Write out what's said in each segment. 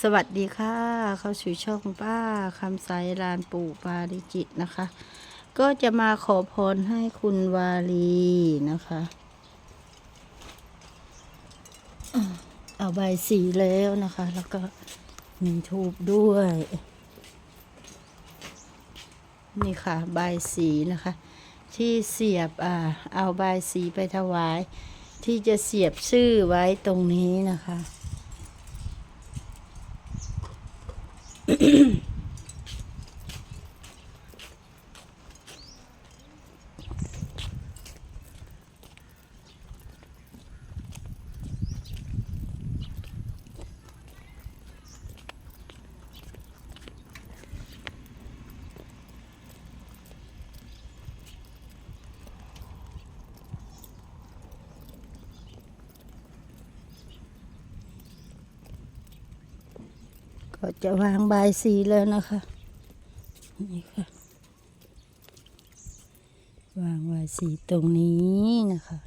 สวัสดีค่ะ เข้าสู่ช่องป้าคำใสลานปู่ปาริจิตนะคะ ก็จะมาขอพรให้คุณวาลีนะคะ เอาใบสีแล้วนะคะ แล้วก็มีทูบด้วย นี่ค่ะ ใบสีนะคะ ที่เสียบอ่าเอาใบสีไปถวาย ที่จะเสียบชื่อไว้ตรงนี้นะคะ ก็จะวางบายสีแล้วนะคะนี่ค่ะ วางบายสีตรงนี้นะคะ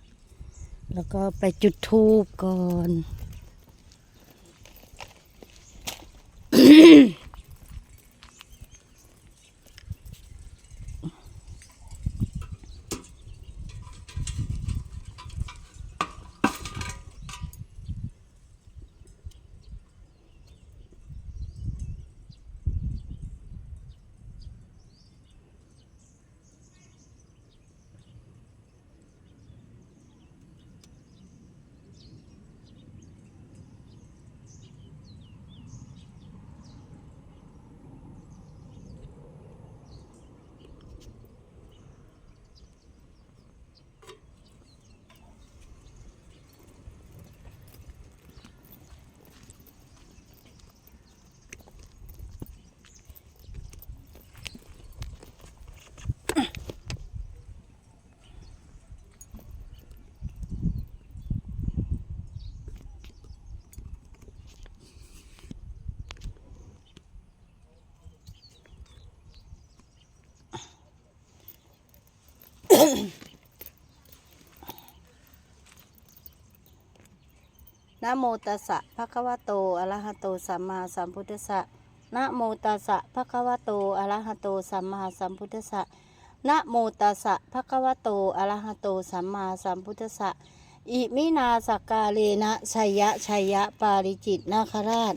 แล้วก็ไปจุดทูบก่อน นะโมตัสสะภะคะวะโตอะระหะโตสัมมาสัมพุทธัสสะนะโมตัสสะภะคะวะโตอะระหะโตสัมมาสัมพุทธัสสะนะโมตัสสะภะคะวะโตอะระหะโตสัมมาสัมพุทธัสสะอิมินาสกกาเลนะชัยยะชัยยะปาริจิตนาคราช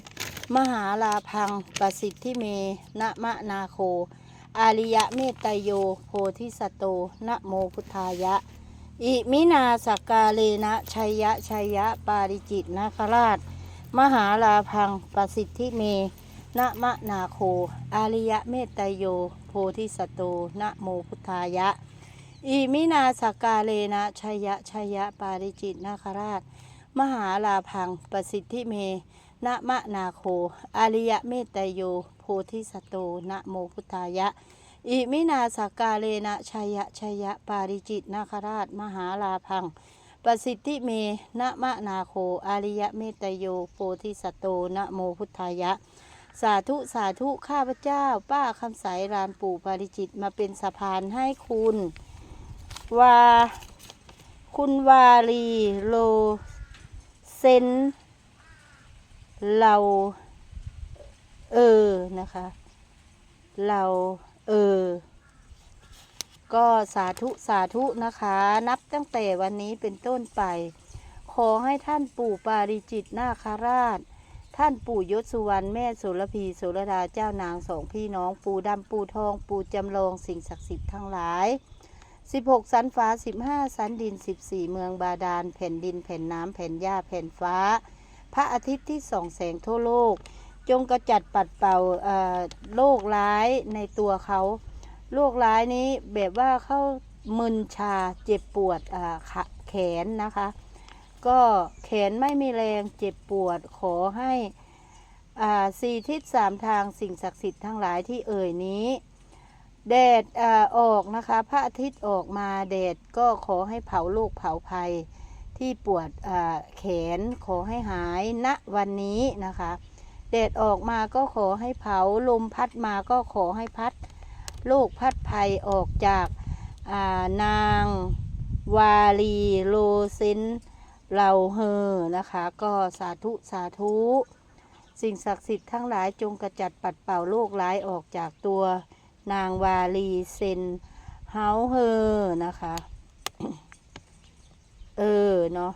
มหาลาพังประสิทธิเมนะมะนาโค อาริยะเมตตโยโพธิสัตโตนะโมพุทธายะ อิมินาสกกาเลนะชัยยะชัยยะปาริจิตนาคราช มหาลาพังประสิทธิเมนะมะนาโค อาริยะเมตตโย โพธิสัตโตนะโมพุทธายะ อิมินาสกกาเลนะชัยยะชัยยะปาริจิตนาคราช มหาลาพังประสิทธิเมนะมะนาโค อาริยะเมตตโย โพธิสัตโตนะโมพุทธายะ อิมินาสกกาเลนะชัยะชัยะปาริจิตนาคราชมหาลาพังประสิทธิเมนะมะนาโคอาริยะเมตโยโพธิสัตโตนะโมพุทธายะ สาธุสาธุข้าพเจ้า ป้าคำใสรานปู่ปาริจิตมาเป็นสะพานให้คุณวาคุณวาลีโลเซนเรา เออ นะคะ เรา เออ ก็สาธุสาธุนะคะ นับตั้งแต่วันนี้เป็นต้นไป ขอให้ท่านปู่ปาริจิตนาคาราช ท่านปู่ยศสุวรรณแม่โสระพีโสระดาเจ้านางสองพี่น้องปู่ดำปู่ทองปู่จำลองสิ่งศักดิ์สิทธิ์ทั้งหลาย 16 สันฟ้า 15 สันดิน 14 เมืองบาดาล แผ่นดินแผ่นน้ำแผ่นหญ้าแผ่นฟ้า พระอาทิตย์ที่ส่องแสงทั่วโลก จงกระจัดปัดเป่าโรคร้ายในตัวเขาโรคร้ายนี้แบบว่าเขามึนชาเจ็บปวดแขนนะคะ ก็แขนไม่มีแรงเจ็บปวดขอให้าสี่ทิศสามทางสิ่งศักดิ์สิทธิ์ทั้งหลายที่เอ่ยนี้แดดอออกนะคะพระอาทิตย์ออกมาแดดก็ขอให้เผาโรคเผาภัยที่ปวดแขนขอให้หายณวันนี้นะคะ แดดออกมาก็ขอให้เผา ลมพัดมาก็ขอให้พัดโรคพัดภัยออกจากานางวาลีโลเซนเราเฮอนะคะ ก็สาธุสาธุ สิ่งศักดิ์สิทธิ์ทั้งหลายจงกระจัดปัดเป่าโรคร้ายออกจากตัวนางวาลีเซนเฮาเฮอนะคะ เออ เนาะ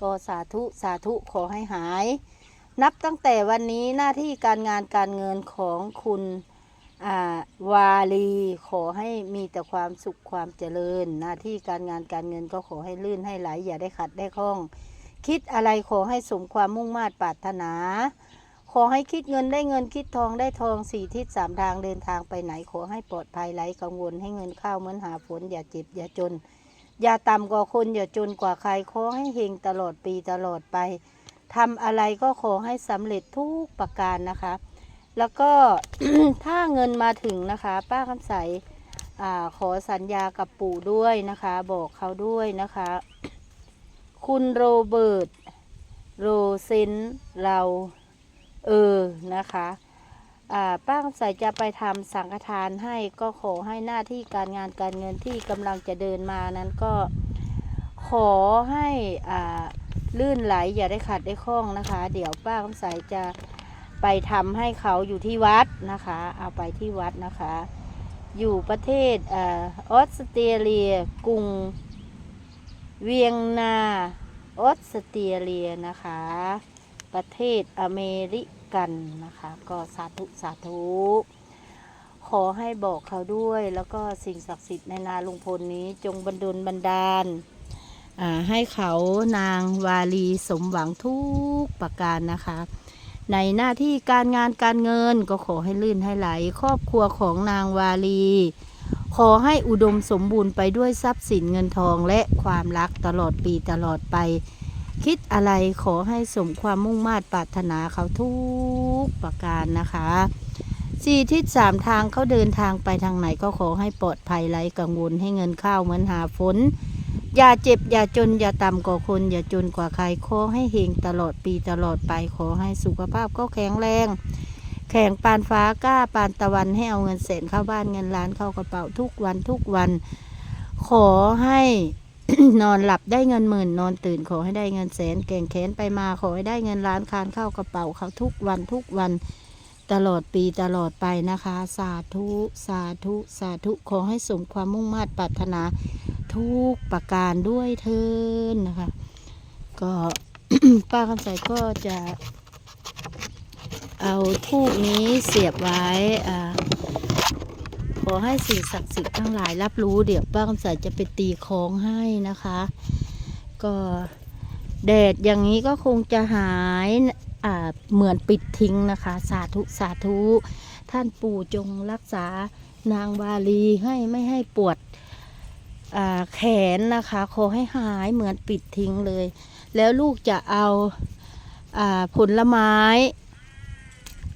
ก็สาธุสาธุขอให้หาย นับตั้งแต่วันนี้หน้าที่การงานการเงินของคุณอาวาลีขอให้มีแต่ความสุขความเจริญ หน้าที่การงานการเงินก็ขอให้ลื่นให้ไหลอย่าได้ขัดได้ข้อง คิดอะไรขอให้สมความมุ่งมา่ปรารถนา ขอให้คิดเงินได้เงินคิดทองได้ทองสี่ทิศสามทางเดินทางไปไหน ขอให้ปลอดภัยไร้กังวลให้เงินเข้าเหมือนหาฝนอย่าเจ็บอย่าจน อย่าต่ำกว่าคนอย่าจนกว่าใครขอให้เฮงตลอดปีตลอดไป ทำอะไรก็ขอให้สำเร็จทุกประการนะคะ แล้วก็ถ้าเงินมาถึงนะคะ ป้าคำใสอขอสัญญากับปู่ด้วยนะคะ บอกเขาด้วยนะคะ คุณโรเบิร์ตโรเซนเราเออนะคะป้าคำใสจะไปทำสังฆทานให้ก็ขอให้หน้าที่การงานการเงินที่กำลังจะเดินมานั้นก็ขอให้อ่า ลื่นไหลอย่าได้ขัดได้ข้องนะคะ เดี๋ยวป้าคำใสจะไปทำให้เขาอยู่ที่วัดนะคะ เอาไปที่วัดนะคะ อยู่ประเทศออสเตรเลียกรุงเวียงนาออสเตรเลียนะคะ ประเทศอเมริกันนะคะ ก็สาธุสาธุขอให้บอกเขาด้วย แล้วก็สิ่งศักดิ์สิทธิ์ในนาลุงพลนี้จงบันดลบันดาลอ่า ให้เขานางวาลีสมหวังทุกประการนะคะ ในหน้าที่การงานการเงินก็ขอให้ลื่นให้ไหล ครอบครัวของนางวาลี ขอให้อุดมสมบูรณ์ไปด้วยทรัพย์สินเงินทองและความรักตลอดปีตลอดไป คิดอะไรขอให้สมความมุ่งมา่ปรารถนาเขาทุกประการนะคะสี่ทิศสามทางเขาเดินทางไปทางไหนก็ขอให้ปลอดภัยไร้กังวลให้เงินเข้าเหมือนหาฝน อย่าเจ็บ อย่าจน อย่าต่ำกว่าคน อย่าจนกว่าใครขอให้เฮงตลอดปีตลอดไปขอให้สุขภาพก็แข็งแรง แข่งปานฟ้ากล้าปานตะวันให้เอาเงินแสนเข้าบ้านเงินล้านเข้ากระเป๋าทุกวันทุกวัน ขอให้นอนหลับได้เงินหมื่น นอนตื่นขอให้ได้เงินแสนแก่งแขนไปมาขอให้ได้เงินล้านคานเข้ากระเป๋าเขาทุกวันทุกวันตลอดปีตลอดไปนะคะ สาธุ สาธุ สาธุ ขอให้สมความมุ่งมา่ปรารถนา ทุกประการด้วยเทินนะคะ ก็ป้าคำใสก็จะเอาทูบนี้เสียบไว้อ่าขอให้สิ่งศักดิ์สิทธิ์ทั้งหลายรับรู้เดี๋ยวป้าคำใสจะไปตีคล้องให้นะคะ ก็แดดอย่างนี้ก็คงจะหายอ่าเหมือนปิดทิ้งนะคะ สาธุสาธุ ท่านปู่จงรักษานางวาลีให้ไม่ให้ปวด แขนนะคะขอให้หายเหมือนปิดทิ้งเลย แล้วลูกจะเอาอผลไม้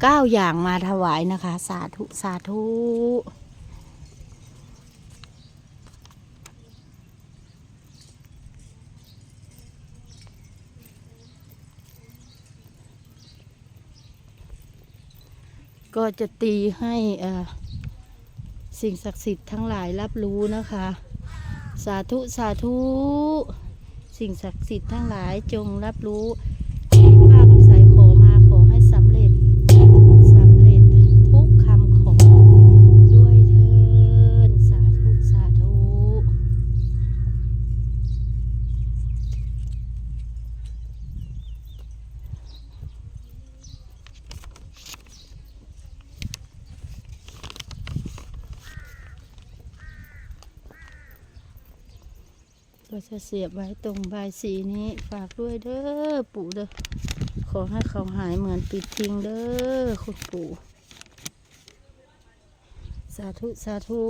เก้าอย่างมาถวายนะคะ สาธุ สาธุก็จะตีให้สิ่งศักดิ์สิทธิ์ทั้งหลายรับรู้นะคะ สาธุ สาธุ สิ่งศักดิ์สิทธิ์ทั้งหลายจงรับรู้ ก็จะเสียบไว้ตรงใบสีนี้ฝากด้วยเด้อปู่เด้อขอให้เขาหายเหมือนปิดทิ้งเด้อคุณปู่ สาธุ สาธุ